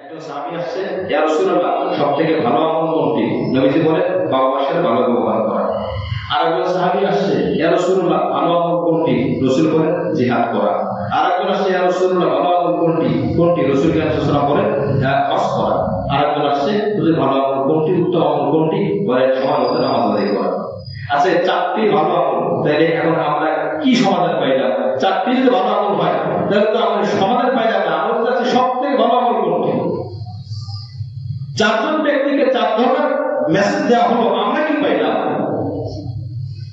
একজন আসছে। ইয়া রাসূলুল্লাহ সবথেকে ভালো আমল কোনটি? নবীজি বলে বাবা মার সাথে ভালো ব্যবহার করা আর একজন সাহাবী আসছে। ইয়া রাসূলুল্লাহ ভালো আমল কোনটি? রাসূল বলেন জিহাদ করা। আর একজন আসছে ইয়া রাসূলুল্লাহ ভালো আমল কোনটি? কোনটি? রাসূল সাল্লাল্লাহু আলাইহি ওয়াসাল্লাম হজ করা। আর একজন আসছে হুজুর ভালো আমল কোনটি? উত্তম আমল কোনটি? বলে সময় মতো নামাজ আদায় করা। আচ্ছা চারটি ভালো আমল তাহলে এখন আমরা কি সমাধান পাইলাম? চারটি যদি ভালো আমল হয় তাহলে তো আমরা সমাধান পাইলাম না। আমাদের কাছে সব থেকে ভালো আমল কোনটি? চারজন ব্যক্তিকে চার ধরনের মেসেজ দেওয়া হলো, আমরা কি পাইলাম?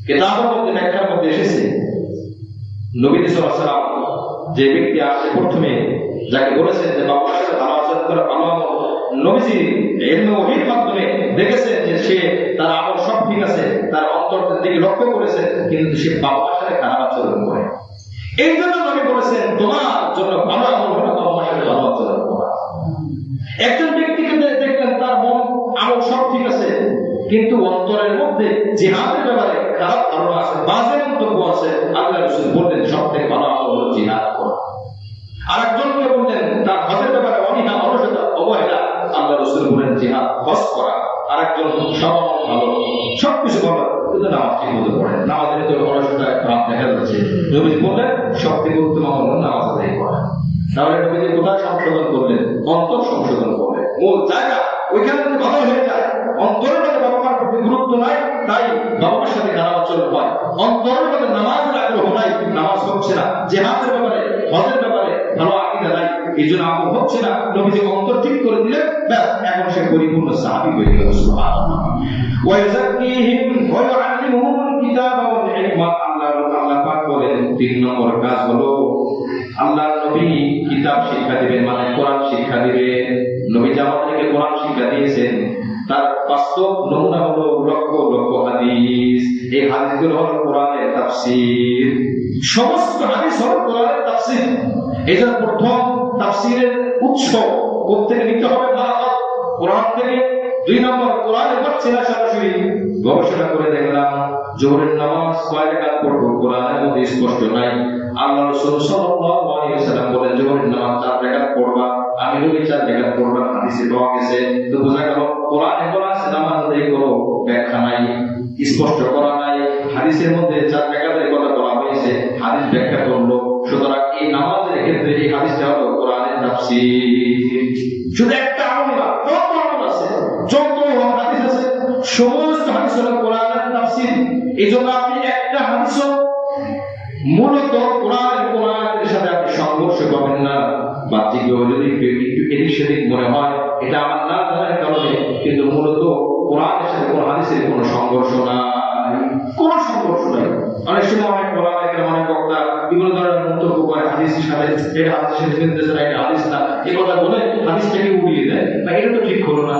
কেতাবের মধ্যে, ব্যাখ্যার মধ্যে এসেছে, নবী সাল্লাম যে ব্যক্তি আসছে প্রথমে, যাকে বলেছেন যে সাথে ভালো আচরণ করে ভালো নবীজি এলমে ওহির মাধ্যমে যে সে তার আমল সব ঠিক আছে, তার অন্তরের দিকে লক্ষ্য করেছে, কিন্তু সে বাবার সাথে খারাপ আচরণ করে। এই জন্য নবী বলেছেন, তোমার জন্য ভালো আমল হলো বাবার সাথে ভালো আচরণ করা। একজন ব্যক্তিকে দে- দেখলেন তার মন আমল সব ঠিক আছে কিন্তু অন্তরের মধ্যে জিহাদের ব্যাপারে খারাপ ধারণা আছে, বাজে মন্তব্য আছে। আল্লাহ রসুল বললেন সব থেকে ভালো আমল হলো জিহাদ করা। আর একজনকে বললেন, তার হজের ব্যাপারে অনীহা, অলসতা, অবহেলা। আল্লাহ রসুল বলেন জিহাদ, হজ করা। আর একজন সব ভালো। সবকিছু ভালো, কিন্তু নামাজ ঠিক মতো পড়ে নামাজের খারাপ দেখা যাচ্ছে নবীজি বললেন সব থেকে উত্তম আমল নামাজ আদায় করা। তাহলে কোথায় সংশোধন করলেন? অন্তর সংশোধন করলেন। মূল জায়গা ওইখানে ভালো হয়ে যায় নাই তাই বাবা মার সাথে খারাপ আচরণ হয়। অন্তরের মধ্যে নামাজের আগ্রহ নাই নামাজ হচ্ছে না। ব্যাপারে, হজের ব্যাপারে ভালো আকিদা নাই। এই জন্য আমল হচ্ছে না। নবীজি অন্তর ঠিক করে দিলে ব্যাস, এখন সে পরিপূর্ণ সাহাবি হয়ে গেল ওয়াল হিকমা। আল্লাহ আল্লাহ পাক বলেন, তিন নম্বর কাজ হলো নবী কিতাব শিক্ষা দিবেন মানে কোরআন শিক্ষা দিবেন। নবী আমাদেরকে কোরআন শিক্ষা দিয়েছেন হাদিসগুলো হলো সমস্ত হাদিস হলো জন্য প্রথম উৎস নিতে হবে কোরআন থেকে। দুই নম্বর সরাসরি গবেষণা করে দেখলাম নামাজ কয় কোরআনের মধ্যে স্পষ্ট নাই। আল্লাহ রাসূল সাল্লাল্লাহু আলাইহি বলেন নামাজ চার রাকাত পড়বা, আমি চার রাকাত পড়বা। হাদিসে পাওয়া গেছে। তো বোঝা গেল, কোরআনে বলা আছে, নামাজ আদায় করো, ব্যাখ্যা নাই, স্পষ্ট করা নাই। হাদিসের মধ্যে চার রাকাতের কথা বলা হয়েছে। হাদিস ব্যাখ্যা করল, সুতরাং এই নামাজের ক্ষেত্রে এই হাদিসটা হলো কোরআনের তাফসীর। শুধু একটা আমল না যত আমল আছে, যত হাদিস আছে, সমস্ত হাদিস হলো কোরআনের তাফসীর। এই জন্য আপনি একটা হাদিসও মূলত কোরআন কোরআনের সাথে আপনি সংঘর্ষ পাবেন না। বাহ্যিকভাবে যদি একটু এদিক সেদিক মনে হয়, এটা আমার না জানার কারণে, কিন্তু মূলত কোরআনের সাথে কোন হাদিসের কোনো সংঘর্ষ নাই কোন সংঘর্ষ নাই। অনেক সময় অনেক কোরআন এখানে অনেক বক্তা বিভিন্ন ধরনের মন্তব্য করে হাদিসের সাথে এটা হাদিসের মিলতেছে না হাদিস না, এই কথা বলে হাদিসটাকে উড়িয়ে দেয়। না এটা তো ঠিক হলো না।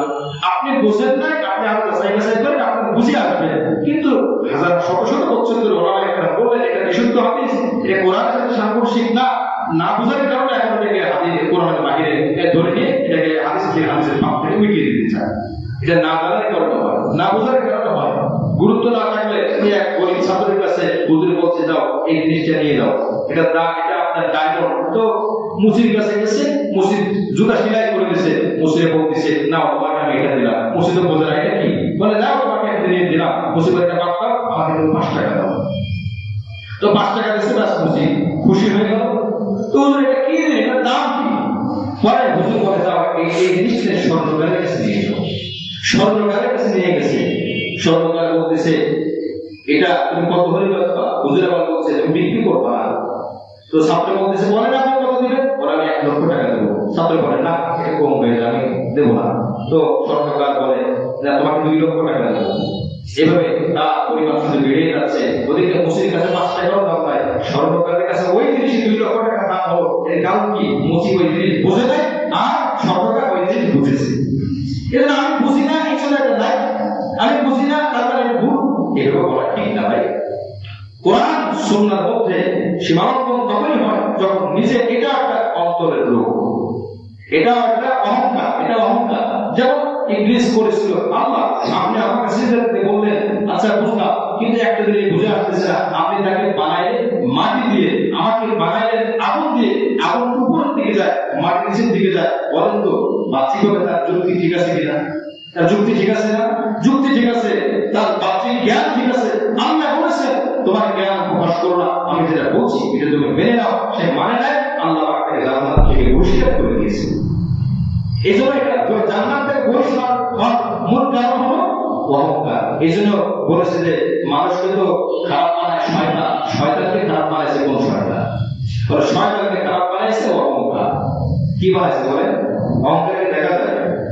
আপনি বোঝেন নাই, আপনি আর যাচাই বাছাই করেন, আপনি বুঝে আসবেন। কিন্তু হাজার, শত শত বছর ধরে ওরা একটা বললেন, এটা বিশুদ্ধ হাদিস, এটা কোরআনের সাথে সাংঘর্ষিক না। না বোঝার কারণে এখন এটাকে হাদিস, কোরআনের বাহিরে ধরে নিয়ে এটাকে হাদিস হাদিসের পাপ থেকে মিটিয়ে দিতে চায়। এটা না জানার কারণে হয়। না বোঝার কারণে হয়। গুরুত্ব না থাকলে এই এক গরিব ছাত্রের কাছে হুজুর বলছে যাও, এই জিনিসটা নিয়ে যাও এটা দা, এটা আপনার ডায়মন্ড তো মুসির কাছে গেছে, মুসির জুতা সেলাই করে দিছে, মুসিরে বলতেছে না তোমাকে আমি এটা দিলাম। মুসি তো বোঝে না, এটা কি? বলে যাও তোমাকে একটা নিয়ে দিলাম। মুসি বলে, এটা পাক্কা আমাকে তুমি পাঁচ টাকা দাও। তো পাঁচ টাকা দিচ্ছে ব্যাস মুসি খুশি হয়ে গেল। তো এটা কি? দাম স্বর্ণকার বলতেছে এটা তুমি কত হলে হুজুর আবার বলছে তুমি বিক্রি করবা। না তো ছাত্র বলতেছে বলেন আপনি কত দিবেন বলে, আমি এক লক্ষ টাকা দেবো। ছাত্র বলে, না কম হয়ে আমি দেবো না। তো স্বর্ণকার বলে যে তোমাকে দুই লক্ষ টাকা দেবো। এভাবে তার পরিমাণ শুধু বেড়ে যাচ্ছে। ওদিকে মুসির কাছে পাঁচ টাকাও দাম পায় স্বর্ণকারের কাছে ওই জিনিসই দুই লক্ষ টাকা দাম হলো। এর কারণ কি? মুসি ওই জিনিস বুঝে নেয় আর স্বর্ণকার ওই জিনিস বুঝেছে। এজন্য আমি বুঝি না, এই এটা নাই। আমি বুঝি না, তার মানে ভুল। এভাবে বলা ঠিক না ভাই। কোরআন, সুন্নার মধ্যে সীমাবদ্ধ তখনই হয় যখন নিজে এটা একটা অন্তরের রোগ এটা একটা অহংকার, এটা অহংকার। যেমন ইংলিশ করেছিল আল্লাহ আপনি আমার কাছে বললেন আচ্ছা বুঝলাম, কিন্তু একটা জিনিস বুঝে আসতেছে না। আপনি তাকে বানাইলে মাটি দিয়ে, আমাকে বানাইলেন আগুন দিয়ে। আগুন উপরের দিকে দিকে যায়, মাটির নিচের দিকে যায়। বলেন তো, বাহ্যিকভাবে তার যুক্তি ঠিক আছে কিনা? তার যুক্তি ঠিক আছে না? যুক্তি ঠিক আছে। তার বাহ্যিক জ্ঞান ঠিক আছে। আল্লাহ বলেছেন, তোমার জ্ঞান প্রকাশ করো না। আমি যেটা বলছি, এটা তুমি মেনে নাও। সে মানে নেয় আল্লাহ জান্নাত থেকে বহিষ্কার করে দিয়েছে। এই জন্য এটা জান্নাত থেকে বহিষ্কার হওয়ার মূল কারণ হলো অহংকার। এই জন্য বলেছে যে মানুষকে তো খারাপ বানায় শয়তান। শয়তানকে খারাপ বানাইছে কোন শয়তান? বলে শয়তানকে খারাপ বানাইছে অহংকার। কি বানাইছে যায়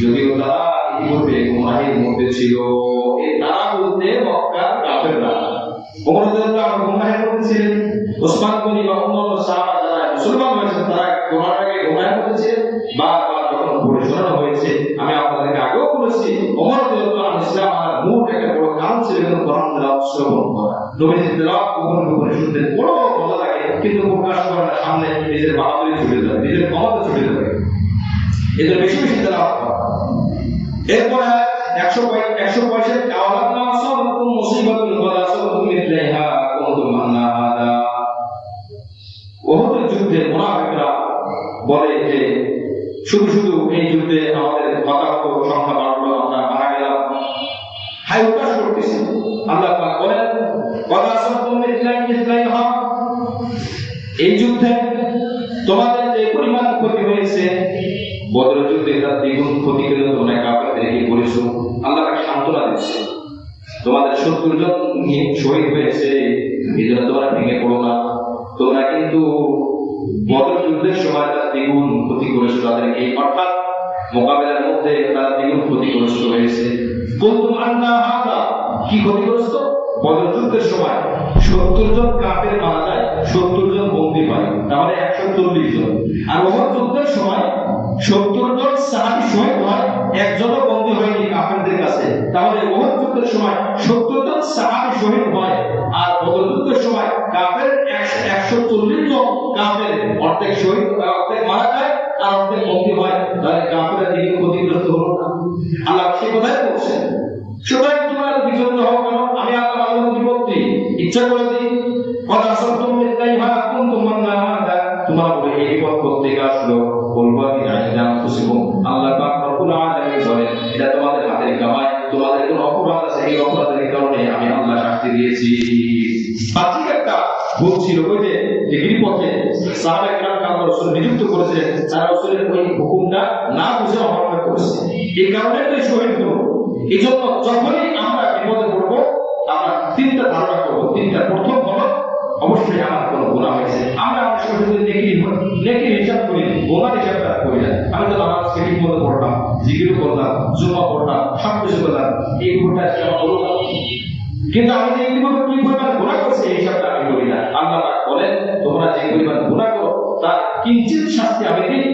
যদিও তারা ইতিপূর্বে গুনাহের মধ্যে ছিল এই তারা বলতে মক্কার কাফেররা। ওমর গুনাহের মধ্যে ছিলেন। ওসমান গনি বা সাহাবা যারা মুসলমান তারা গুনাহের মধ্যে ছিলেন। যখন শোনানো হয়েছে, আমি আপনাদেরকে আগেও বলেছি ওমর ইসলাম আর মূল একটা বড় ছিল কোরআন শ্রবণ করা। নবীজি তেলাওয়াত কখনো কখনো বড় মজা লাগে, কিন্তু প্রকাশ করার সামনে নিজের বাহাদুরি ছুটে যায়, নিজের ক্ষমতা ছুটে যাবে এদের বেশি বেশি একশো একশো ওহুদের যুদ্ধে বলে যে, শুধু শুধু এই যুদ্ধে আমাদের হতাহত সংখ্যা বাড়লো, আমরা মারা গেলাম। হাই করতেছে। আল্লাহ বলেন মিথলাইহা এই যুদ্ধে করেছ আল্লাহ তাকে সান্ত্বনা দিচ্ছে। তোমাদের সত্তর জন শহীদ হয়েছে তোমরা ভেঙে পড়ো না। তোমরা কিন্তু যুদ্ধের সময় তার দ্বিগুণ তাদেরকে, অর্থাৎ মোকাবেলার মধ্যে তারা দ্বিগুণ ক্ষতিগ্রস্ত হয়েছে। কি ক্ষতিগ্রস্ত? যুদ্ধের সময় সত্তর জন কাপের মারা যায় সত্তর জন বন্দী হয় তাহলে একশো চল্লিশ জন। আর ওমর যুদ্ধের সময় সত্তর জন সাহাবি শহীদ হয় একজনও বন্দী হয়নি কাফেরদের কাছে। তাহলে ওমর যুদ্ধের সময় সত্তর জন সাহাবি শহীদ হয়, আর বদর যুদ্ধের সময় কাফের একশো চল্লিশ জন কাফের অর্ধেক শহীদ অর্ধেক মারা যায়, আর অর্ধেক বন্দী হয়। তাহলে কাফের দিকে ক্ষতিগ্রস্ত হলো না। আল্লাহ সে কথাই বলছেন। সুতরাং তোমরা বিচলিত হও কেন? আমি আল্লাহ আল্লাহ বিপত্তি ইচ্ছা করে দিই কথা সত্যম মিথ্যাই ভা কোন তোমার না তোমার এই বিপদ থেকে আসলো, বলব বাহ্যিক একটা ভুল ছিল, ওই যে সাহাবে কেরাম আল্লাহ রাসূল নিযুক্ত করেছে রাসূলের ওই হুকুমটা না বুঝে করেছে। এই কারণে তো শহীদ হলো। এই জন্য যখনই আমরা বিপদে আমরা তিনটা ধারণা তিনটা। প্রথম অবশ্যই আমার কোনো হয়েছে। আমরা নেকির হিসাব করি করি না। আমি তো ঠিক মতো পড়লাম করলাম জুমা সব কিছু করলাম, এই গুণটা আমার। কিন্তু আমি যে পরিমাণ মানে গুণা করো তার কিঞ্চিত শাস্তি আমি দিই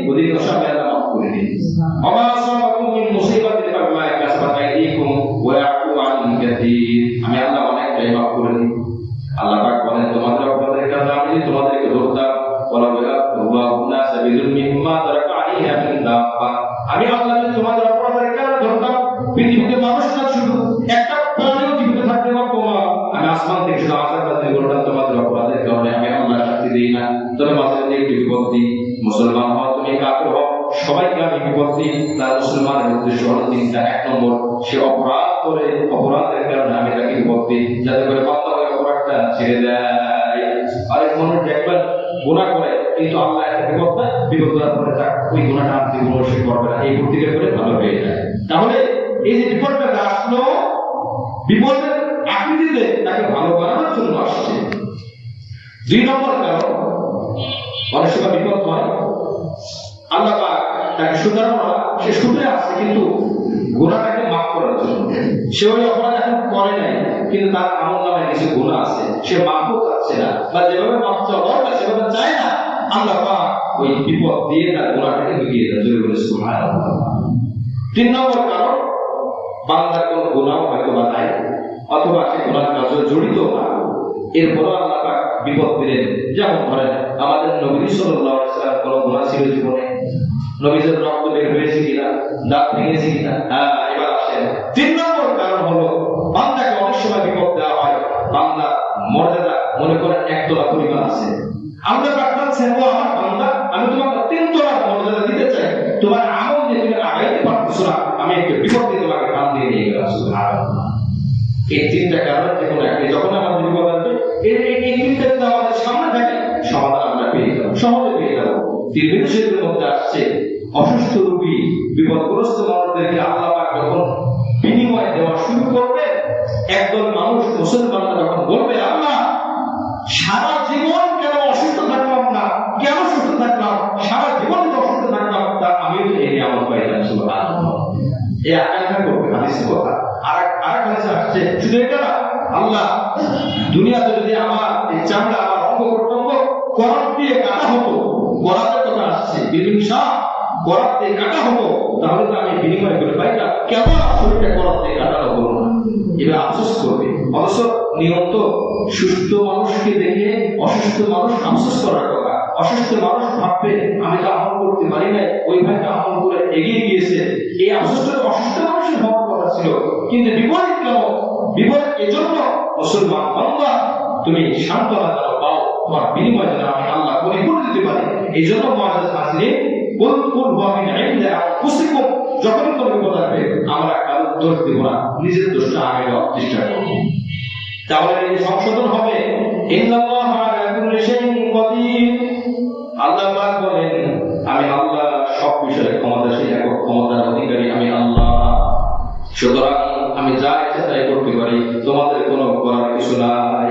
আল্লাহ মাফ করে দিই আমার সব মুসলমান হও তুমি কাফের হও, সবাইকে আমি দিই। তার মুসলমানের উদ্দেশ্য হলো তিনটা। এক নম্বর, সে অপরাধ করে, অপরাধের কারণে আমি তাকে দিই। যাতে করে বান্দা ওই অপরাধটা ছেড়ে দেয়। আরেক মানুষ দেখবেন গুণা করে, কিন্তু আল্লাহ একটা বিপদ দেয়, বিপদ দেওয়ার পরে তার ওই গুণাটা আর জীবন সে করবে না। এই প্রতিকার করে ভালো হয়ে যায়। তাহলে এই যে বিপদটা আসলো, বিপদের আকৃতিতে তাকে ভালো বানানোর জন্য আসছে। দুই নম্বর কারণ অনেক সময় বিপদ হয়। আল্লাহ তাকে করা সে শুনে আসছে কিন্তু গুণাটাকে মাফ করার জন্য। সে ওই অপরাধ এখন করে নাই, কিন্তু তার আমল নামে কিছু গুণা আছে। সে মাফও চাচ্ছে না, বা যেভাবে মাফ চাওয়া সেভাবে চায় না। আল্লাহ ওই বিপদ দিয়ে তার গুণাটাকে মিটিয়ে দেয় জোরে বলে, সুবহানাল্লাহ। তিন নম্বর কারণ, বান্দার কোনো গুণাও হয়তো বা নাই, অথবা সে গুণার কাজে জড়িত না। এরপরও আল্লাহ বিপদ দিলেন। যেমন ধরেন, আমাদের নবী সাল্লাম কোনো গুনাহ ছিল জীবনে? নবীদের রক্ত বের হয়েছে কিনা, দাঁত ভেঙেছে কিনা? হ্যাঁ এবার আসেন। তিন নম্বর কারণ হলো, বান্দাকে অনেক সময় বিপদ দেওয়া হয়। বান্দা মর্যাদা মনে করেন একতলা পরিমাণ আছে। আমরা আমার বান্দা, আমি তোমাকে তিন মর্যাদা দিতে চাই। তোমার আমল তুমি আগাইতে পারতেছো না। আমি একটু বিপদ দিয়ে তোমাকে টান দিয়ে নিয়ে গেলাম এই তিনটা কারণে যে কোনো যখন মধ্যে আসছে অসুস্থ রোগী, বিপদগ্রস্ত মানুষদেরকে আল্লাহ যখন বিনিময় দেওয়া শুরু করবে, একদল মানুষ মুসলমানরা যখন বলবে, আল্লাহ, সারা জীবন কেন অসুস্থ থাকলাম না? কেন সুস্থ থাকলাম? সারা জীবন তো অসুস্থ থাকলাম তা এই নিয়ামত পাইলাম এই আকাঙ্ক্ষা করবে? হাদিসের কথা। আর আর হাদিসে আসছে, শুধু এটা আল্লাহ, দুনিয়াতে যদি আমার এই চামড়া আমার অঙ্গ প্রত্যঙ্গ করাত দিয়ে কাটা হতো করাতের কথা আসছে করাত দিয়ে কাটা হতো, তাহলে তো আমি বিনিময় করে পাইতাম কেন আমার শরীরটা করাত দিয়ে হলো না? এবার আফসোস করবে। অবশ্য নিয়মিত সুস্থ মানুষকে দেখে অসুস্থ মানুষ আফসোস করার কথা। অসুস্থ মানুষ ভাববে, আমি তো আমল করতে পারি না ওই ভাইটা করে এগিয়ে গিয়েছে। এই আফসোসটা অসুস্থ মানুষের ছিল। কিন্তু বিপরীত কেন? বিপরীত এজন্য, মুসলমান বান্দা তুমি সান্ত্বনা যেন তোমার বিনিময় যেন আমি আল্লাহ পরিপূর্ণ দিতে পারি। এই জন্য মহাজাজ হাসিনে কুল কুল হুয়া মিন ইনদি আনফুসিকুম। যখন কোনো বিপদ আসবে, আমরা কারোর দোষ দেব না, নিজের দোষটা আগে দেওয়ার চেষ্টা করব। তাহলে এই সংশোধন হবে, ইন্নাল্লাহ আলা কুল্লি শাইইন কাদির। আল্লাহ পাক বলেন, আমি আল্লাহ সব বিষয়ে ক্ষমতাশীল, একক ক্ষমতার অধিকারী, আমি আল্লাহ। সুতরাং আমি যা ইচ্ছা তাই করতে পারি, তোমাদের কোনো করার কিছু নাই।